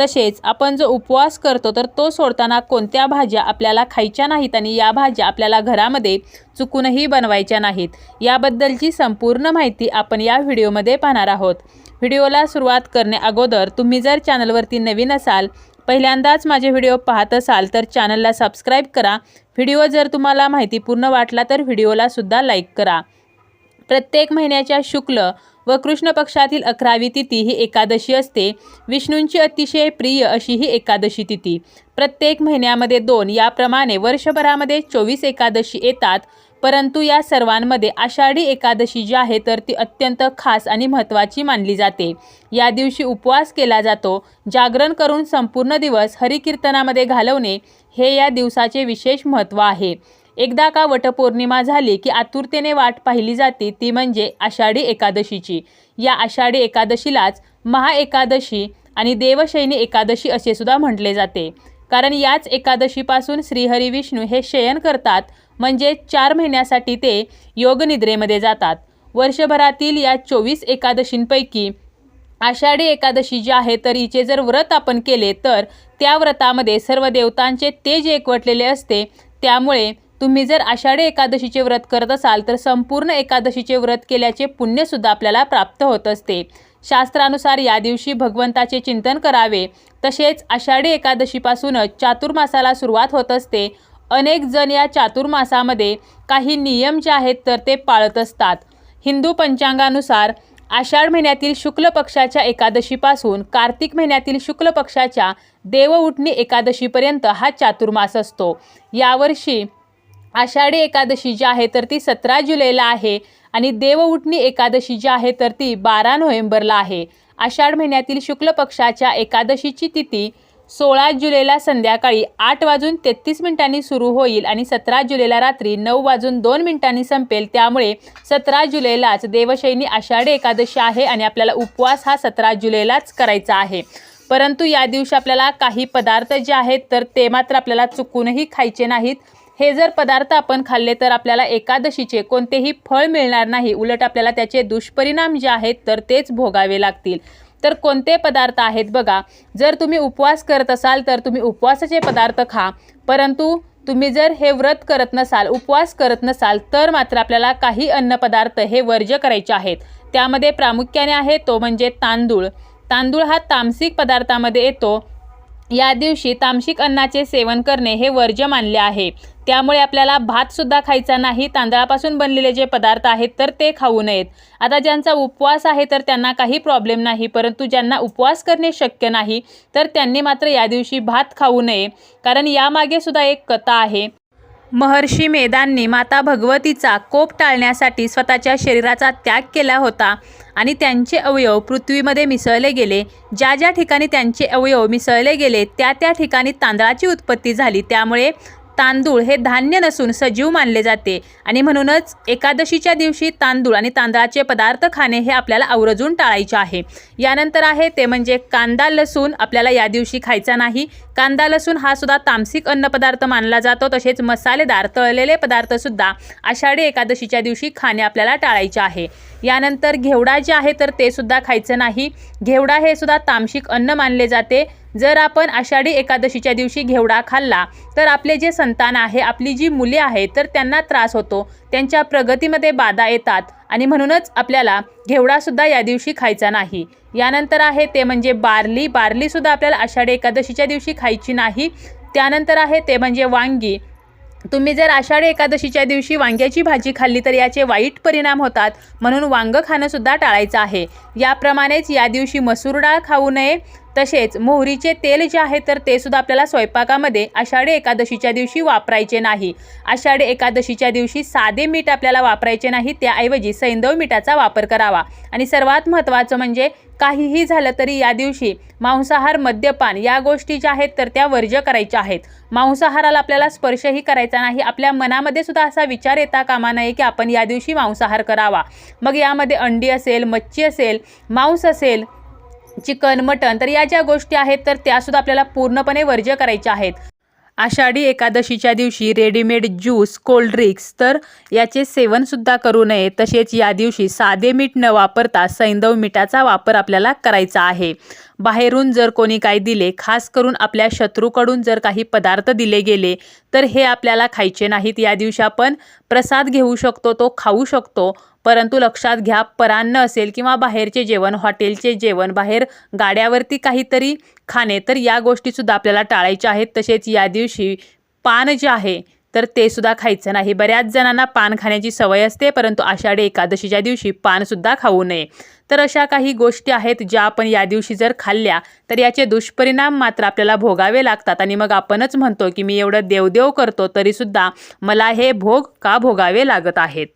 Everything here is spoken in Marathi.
तसेच आपण जो उपवास करतो तर तो सोडताना कोणत्या भाज्या आपल्याला खायच्या नाहीत आणि या भाज्या आपल्याला घरामध्ये चुकूनही बनवायच्या नाहीत? याबद्दलची संपूर्ण माहिती आपण या व्हिडिओमध्ये पाहणार आहोत. व्हिडिओला सुरुवात करणे अगोदर तुम्ही जर चॅनलवरती नवीन असाल पहिल्यांदाच माझे व्हिडिओ पाहत असाल तर चॅनलला सबस्क्राईब करा. व्हिडिओ जर तुम्हाला माहितीपूर्ण वाटला तर व्हिडिओलासुद्धा लाईक करा. प्रत्येक महिन्याच्या शुक्ल व कृष्ण पक्षातील अकरावी तिथी ही एकादशी असते. विष्णूंची अतिशय प्रिय अशी ही एकादशी तिथी. प्रत्येक महिन्यामध्ये दोन याप्रमाणे वर्षभरामध्ये चोवीस एकादशी येतात. परंतु या सर्वांमध्ये आषाढी एकादशी जी आहे तर ती अत्यंत खास आणि महत्त्वाची मानली जाते. या दिवशी उपवास केला जातो. जागरण करून संपूर्ण दिवस हरिकीर्तनामध्ये घालवणे हे या दिवसाचे विशेष महत्त्व आहे. एकदा का वटपौर्णिमा झाली की आतुरतेने वाट पाहिली जाते ती म्हणजे आषाढी एकादशीची. या आषाढी एकादशीलाच महाएकादशी आणि देवशैनी एकादशी असे सुद्धा म्हटले जाते. कारण याच एकादशीपासून श्रीहरी विष्णू हे शयन करतात म्हणजे चार महिन्यासाठी ते योगनिद्रेमध्ये जातात. वर्षभरातील या चोवीस एकादशींपैकी आषाढी एकादशी जी आहे तर हिचे जर व्रत आपण केले तर त्या व्रतामध्ये सर्व देवतांचे तेज एकवटलेले असते. त्यामुळे तुम्ही जर आषाढी एकादशीचे व्रत करत असाल तर संपूर्ण एकादशीचे व्रत केल्याचे पुण्यसुद्धा आपल्याला प्राप्त होत असते. शास्त्रानुसार या दिवशी भगवंताचे चिंतन करावे. तसेच आषाढी एकादशीपासूनच चातुर्मासाला सुरुवात होत असते. अनेक जण या चातुर्मासामध्ये काही नियम जे आहेत तर ते पाळत असतात. हिंदू पंचांगानुसार आषाढ महिन्यातील शुक्ल पक्षाच्या एकादशीपासून कार्तिक महिन्यातील शुक्ल पक्षाच्या देवउठणी एकादशीपर्यंत हा चातुर्मास असतो. यावर्षी आषाढी एकादशी जी आहे तर ती सतरा जुलैला आहे आणि देवउठणी एकादशी जी आहे तर ती बारा नोव्हेंबरला आहे. आषाढ महिन्यातील शुक्ल पक्षाच्या एकादशीची तिथी सोळा जुलैला संध्याकाळी आठ वाजून तेहतीस मिनिटांनी सुरू होईल आणि सतरा जुलैला रात्री नऊ वाजून दोन मिनिटांनी संपेल. त्यामुळे सतरा जुलैलाच देवशैनी आषाढी एकादशी आहे आणि आपल्याला उपवास हा सतरा जुलैलाच करायचा आहे. परंतु या दिवशी आपल्याला काही पदार्थ जे आहेत तर ते मात्र आपल्याला चुकूनही खायचे नाहीत. हे जर पदार्थ आपण खाल्ले तर आपल्याला एकादशीचे कोणतेही फळ मिळणार नाही. उलट आपल्याला त्याचे दुष्परिणाम जे आहेत तर तेच भोगावे लागतील. तर कोणते पदार्थ आहेत बघा. जर तुम्ही उपवास करत असाल तर तुम्ही उपवासाचे पदार्थ खा. परंतु तुम्ही जर हे व्रत करत नसाल उपवास करत नसाल तर मात्र आपल्याला काही अन्नपदार्थ हे वर्ज्य करायचे आहेत. त्यामध्ये प्रामुख्याने आहे तो म्हणजे तांदूळ. तांदूळ हा तामसिक पदार्थामध्ये येतो. या दिवशी तामसिक अन्नाचे सेवन करणे हे वर्ज्य मानले आहे. त्यामुळे आपल्याला भातसुद्धा खायचा नाही तांदळापासून बनलेले जे पदार्थ आहेत तर ते खाऊ नयेत. आता ज्यांचा उपवास आहे तर त्यांना काही प्रॉब्लेम नाही परंतु ज्यांना उपवास करणे शक्य नाही तर त्यांनी मात्र या दिवशी भात खाऊ नये. कारण यामागे सुद्धा एक कथा आहे. महर्षी मेदांनी माता भगवतीचा कोप टाळण्यासाठी स्वतःच्या शरीराचा त्याग केला होता आणि त्यांचे अवयव पृथ्वीमध्ये मिसळले गेले. ज्या ज्या ठिकाणी त्यांचे अवयव मिसळले गेले त्या त्या ठिकाणी तांदळाची उत्पत्ती झाली. त्यामुळे तांदूळ हे धान्य नसून सजीव मानले जाते. आणि म्हणूनच एकादशीच्या दिवशी तांदूळ आणि तांदळाचे पदार्थ खाणे हे आपल्याला आवर्जून टाळायचे आहे. यानंतर आहे ते म्हणजे कांदा लसूण आपल्याला या दिवशी खायचा नाही. कांदा लसूण हा सुद्धा तामसिक अन्नपदार्थ मानला जातो. तसेच मसालेदार तळलेले पदार्थसुद्धा आषाढी एकादशीच्या दिवशी खाणे आपल्याला टाळायचे आहे. यानंतर घेवडा जे आहे तर ते सुद्धा खायचं नाही. घेवडा हे सुद्धा तामसिक अन्न मानले जाते. जर आपण आषाढी एकादशीच्या दिवशी घेवडा खाल्ला तर आपले जे संतान आहे आपली जी मुले आहेत तर त्यांना त्रास होतो. त्यांच्या प्रगतीमध्ये बाधा येतात. आणि म्हणूनच आपल्याला घेवडासुद्धा या दिवशी खायचा नाही. यानंतर आहे ते म्हणजे बार्ली. बार्लीसुद्धा आपल्याला आषाढी एकादशीच्या दिवशी खायची नाही. त्यानंतर आहे ते म्हणजे वांगी. तुम्ही जर आषाढी एकादशीच्या दिवशी वांग्याची भाजी खाल्ली तर याचे वाईट परिणाम होतात. म्हणून वांगं खाणंसुद्धा टाळायचं आहे. याप्रमाणेच या दिवशी मसूर डाळ खाऊ नये. तसेच मोहरीचे तेल जे आहे तर ते सुद्धा आपल्याला स्वयंपाकामध्ये आषाढी एकादशीच्या दिवशी वापरायचे नाही. आषाढी एकादशीच्या दिवशी साधे मीठ आपल्याला वापरायचे नाही त्याऐवजी सैंदव मीठाचा वापर करावा. आणि सर्वात महत्त्वाचं म्हणजे काहीही झालं तरी या दिवशी मांसाहार मद्यपान या गोष्टी ज्या आहेत तर त्या वर्ज्य करायच्या आहेत. मांसाहाराला आपल्याला स्पर्शही करायचा नाही. आपल्या मनामध्ये सुद्धा असा विचार येता कामा नये की आपण या दिवशी मांसाहार करावा. मग यामध्ये अंडी असेल मच्छी असेल मांस असेल चिकन मटन तर या ज्या गोष्टी आहेत तर त्यासुद्धा आपल्याला पूर्णपणे वर्ज्य करायच्या आहेत. आषाढी एकादशीच्या दिवशी रेडीमेड ज्यूस कोल्ड ड्रिंक्स तर याचे सेवनसुद्धा करू नये. तसेच या दिवशी साधे मीठ न वापरता सैंदव मिठाचा वापर आपल्याला करायचा आहे. बाहेरून जर कोणी काही दिले खास करून आपल्या शत्रूकडून जर काही पदार्थ दिले गेले तर हे आपल्याला खायचे नाहीत. या दिवशी आपण प्रसाद घेऊ शकतो तो खाऊ शकतो. परंतु लक्षात घ्या परान्न असेल किंवा बाहेरचे जेवण हॉटेलचे जेवण बाहेर गाड्यावरती काहीतरी खाणे तर या गोष्टीसुद्धा आपल्याला टाळायच्या आहेत. तसेच या दिवशी पान जे आहे तर ते सुद्धा खायचं नाही. बऱ्याच जणांना पान खाण्याची सवय असते परंतु आषाढी एकादशीच्या दिवशी पानसुद्धा खाऊ नये. तर अशा काही गोष्टी आहेत ज्या आपण या दिवशी जर खाल्ल्या तर याचे दुष्परिणाम मात्र आपल्याला भोगावे लागतात. आणि मग आपणच म्हणतो की मी एवढं देवदेव करतो तरीसुद्धा मला हे भोग का भोगावे लागत आहेत?